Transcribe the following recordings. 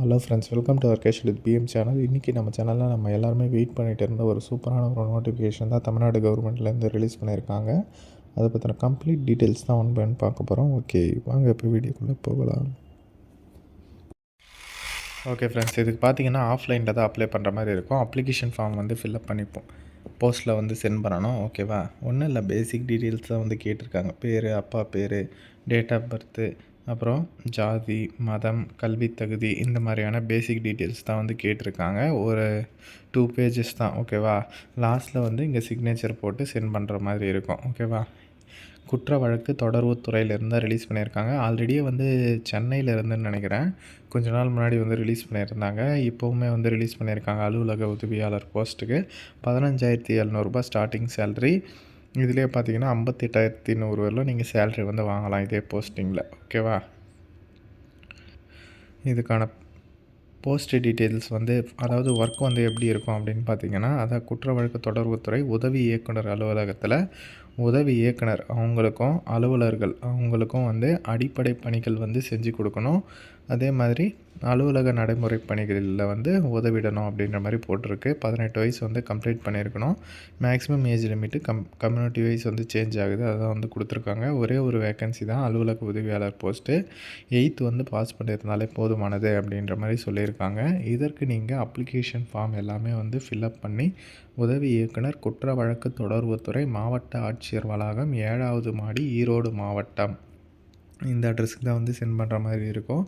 Hello friends welcome to our casual with PM channel இன்றைக்கி நம்ம சேனலில் நம்ம எல்லாருமே வெயிட் பண்ணிகிட்டு இருந்த ஒரு சூப்பரான ஒரு நோட்டிஃபிகேஷன் தான் தமிழ்நாடு கவர்மெண்ட்லேருந்து ரிலீஸ் பண்ணியிருக்காங்க. அதை பற்றின கம்ப்ளீட் டீட்டெயில்ஸ் தான் ஒன் பண்ணி பார்க்க போகிறோம் ஓகே வாங்க இப்போ வீடியோக்குள்ளே போகலாம். ஓகே ஃப்ரெண்ட்ஸ் இதுக்கு பார்த்தீங்கன்னா ஆஃப்லைனில் தான் அப்ளை பண்ணுற மாதிரி இருக்கும். அப்ளிகேஷன் ஃபார்ம் வந்து ஃபில்அப் பண்ணிப்போம். போஸ்ட்டில் வந்து சென்ட் பண்ணணும். ஓகேவா ஒன்றும் இல்லை பேசிக் டீட்டெயில்ஸ் தான் வந்து கேட்டிருக்காங்க. பேர் அப்பா பேர் டேட் ஆஃப் பர்த்து அப்புறம் ஜாதி மதம் கல்வி தகுதி இந்த மாதிரியான பேசிக் டீட்டெயில்ஸ் தான் வந்து கேட்டிருக்காங்க. ஒரு டூ பேஜஸ் தான் ஓகேவா லாஸ்ட்டில் வந்து இங்கே சிக்னேச்சர் போட்டு சென்ட் பண்ணுற மாதிரி இருக்கும் ஓகேவா குற்ற வழக்கு தொடர்புத்துறையிலேருந்து தான் ரிலீஸ் பண்ணியிருக்காங்க. ஆல்ரெடியே வந்து சென்னையில் இருந்துன்னு நினைக்கிறேன். கொஞ்ச நாள் முன்னாடி வந்து ரிலீஸ் பண்ணியிருந்தாங்க. இப்போவுமே வந்து ரிலீஸ் பண்ணியிருக்காங்க அலுவலக உதவியாளர் போஸ்ட்டுக்கு பதினஞ்சாயிரத்தி எழுநூறுபா ஸ்டார்டிங் சேல்ரி இதிலே பார்த்தீங்கன்னா ஐம்பத்தெட்டாயிரத்தி நூறு வரலும் நீங்கள் சேல்ரி வந்து வாங்கலாம் இதே போஸ்டிங்கில் ஓகேவா இதுக்கான போஸ்ட் டீட்டெயில்ஸ் வந்து அதாவது ஒர்க் வந்து எப்படி இருக்கும் அப்படின்னு பார்த்தீங்கன்னா அதான் குற்ற வழக்கு தொடர்புத்துறை உதவி இயக்குனர் அலுவலகத்தில் உதவி இயக்குனர் அவங்களுக்கும் அலுவலர்கள் அவங்களுக்கும் வந்து அடிப்படை பணிகள் வந்து செஞ்சு கொடுக்கணும். அதே மாதிரி அலுவலக நடைமுறை பணிகளில் வந்து உதவிடணும் அப்படின்ற மாதிரி போட்டிருக்கு. பதினெட்டு வயசு வந்து கம்ப்ளீட் பண்ணியிருக்கணும். Maximum age limit cum community wise வந்து சேஞ்ச் ஆகுது. அதான் வந்து கொடுத்துருக்காங்க. ஒரே ஒரு வேக்கன்சி தான் அலுவலக உதவியாளர் போஸ்ட்டு எயித்து வந்து பாஸ் பண்ணியிருந்தாலே போதுமானது அப்படின்ற மாதிரி சொல்லியிருக்காங்க. இதற்கு நீங்கள் அப்ளிகேஷன் ஃபார்ம் எல்லாமே வந்து ஃபில்அப் பண்ணி உதவி இயக்குனர் குற்ற வழக்கு தொடர்புத்துறை மாவட்ட ஆட்சியர் வளாகம் ஏழாவது மாடி ஈரோடு மாவட்டம். இந்த அட்ரஸுக்கு தான் வந்து சென்ட் பண்ணுற மாதிரி இருக்கும்.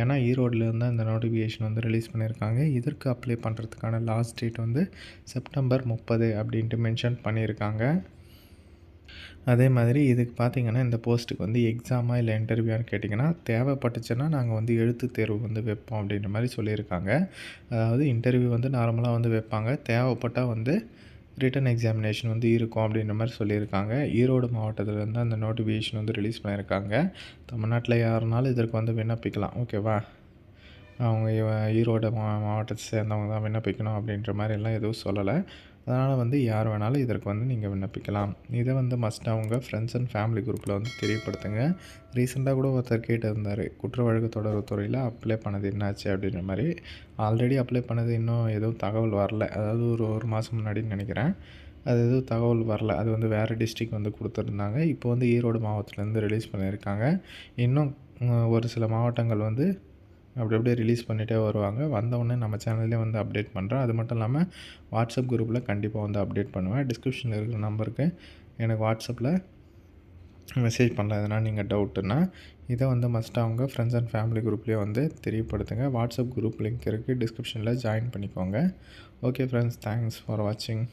ஏன்னா ஈரோட்லேருந்து இந்த நோட்டிஃபிகேஷன் வந்து ரிலீஸ் பண்ணியிருக்காங்க இதற்கு அப்ளை பண்ணுறதுக்கான லாஸ்ட் டேட் வந்து செப்டம்பர் முப்பது அப்படின்ட்டு மென்ஷன் பண்ணியிருக்காங்க அதே மாதிரி இதுக்கு பார்த்திங்கன்னா இந்த போஸ்ட்டுக்கு வந்து எக்ஸாமா இல்லை இன்டர்வியூன்னு கேட்டிங்கன்னா தேவைப்பட்டுச்சுன்னா நாங்கள் வந்து எழுத்து தேர்வு வந்து வைப்போம் அப்படின்ற மாதிரி சொல்லியிருக்காங்க. அதாவது இன்டர்வியூ வந்து நார்மலாக வந்து வைப்பாங்க. தேவைப்பட்டால் வந்து ரிட்டன் எக்ஸாமினேஷன் வந்து இருக்கும் அப்படின்ற மாதிரி சொல்லியிருக்காங்க. ஈரோடு மாவட்டத்திலேருந்து அந்த நோட்டிஃபிகேஷன் வந்து ரிலீஸ் பண்ணியிருக்காங்க. தமிழ்நாட்டில் யாருனாலும் இதற்கு வந்து விண்ணப்பிக்கலாம். ஓகேவா அவங்க ஈரோடு மா மாவட்டத்தை சேர்ந்தவங்க தான் விண்ணப்பிக்கணும் அப்படின்ற மாதிரி எல்லாம் எதுவும் சொல்லலை. அதனால் வந்து யார் வேணாலும் இதற்கு வந்து நீங்கள் விண்ணப்பிக்கலாம். இதை வந்து மஸ்ட் அவங்க ஃப்ரெண்ட்ஸ் அண்ட் ஃபேமிலி குரூப்பில் வந்து தெரியப்படுத்துங்க. ரீசெண்டாக கூட ஒருத்தர் கேட்டிருந்தார் குற்ற வழக்கு தொடர்பு துறையில் அப்ளை பண்ணது என்னாச்சு அப்படின்ற மாதிரி. ஆல்ரெடி அப்ளை பண்ணது இன்னும் எதுவும் தகவல் வரல. அதாவது ஒரு ஒரு மாதம் முன்னாடின்னு நினைக்கிறேன். அது எதுவும் தகவல் வரல. அது வந்து வேறு டிஸ்ட்ரிக் வந்து கொடுத்துருந்தாங்க. இப்போ வந்து ஈரோடு மாவட்டத்துலேருந்து ரிலீஸ் பண்ணியிருக்காங்க. இன்னும் ஒரு சில மாவட்டங்கள் வந்து அப்படி அப்படியே ரிலீஸ் பண்ணிகிட்டே வருவாங்க. வந்தவுடனே நம்ம சேனல்லே வந்து அப்டேட் பண்ணுறேன் அது மட்டும் இல்லாமல் வாட்ஸ்அப் குரூப்பில் கண்டிப்பாக வந்து அப்டேட் பண்ணுவேன். டிஸ்கிரிப்ஷனில் இருக்கிற நம்பருக்கு எனக்கு வாட்ஸ்அப்பில் மெசேஜ் பண்ணலாம். எதனா நீங்கள் டவுட்டுன்னா இதை வந்து மஸ்ட்டாக அவங்க ஃப்ரெண்ட்ஸ் அண்ட் ஃபேமிலி குரூப்லேயே வந்து தெரியப்படுத்துங்க. வாட்ஸ்அப் குரூப் லிங்க் இருக்குது டிஸ்கிரிப்ஷனில் ஜாயின் பண்ணிக்கோங்க. ஓகே ஃப்ரெண்ட்ஸ் தேங்க்ஸ் ஃபார் வாட்சிங்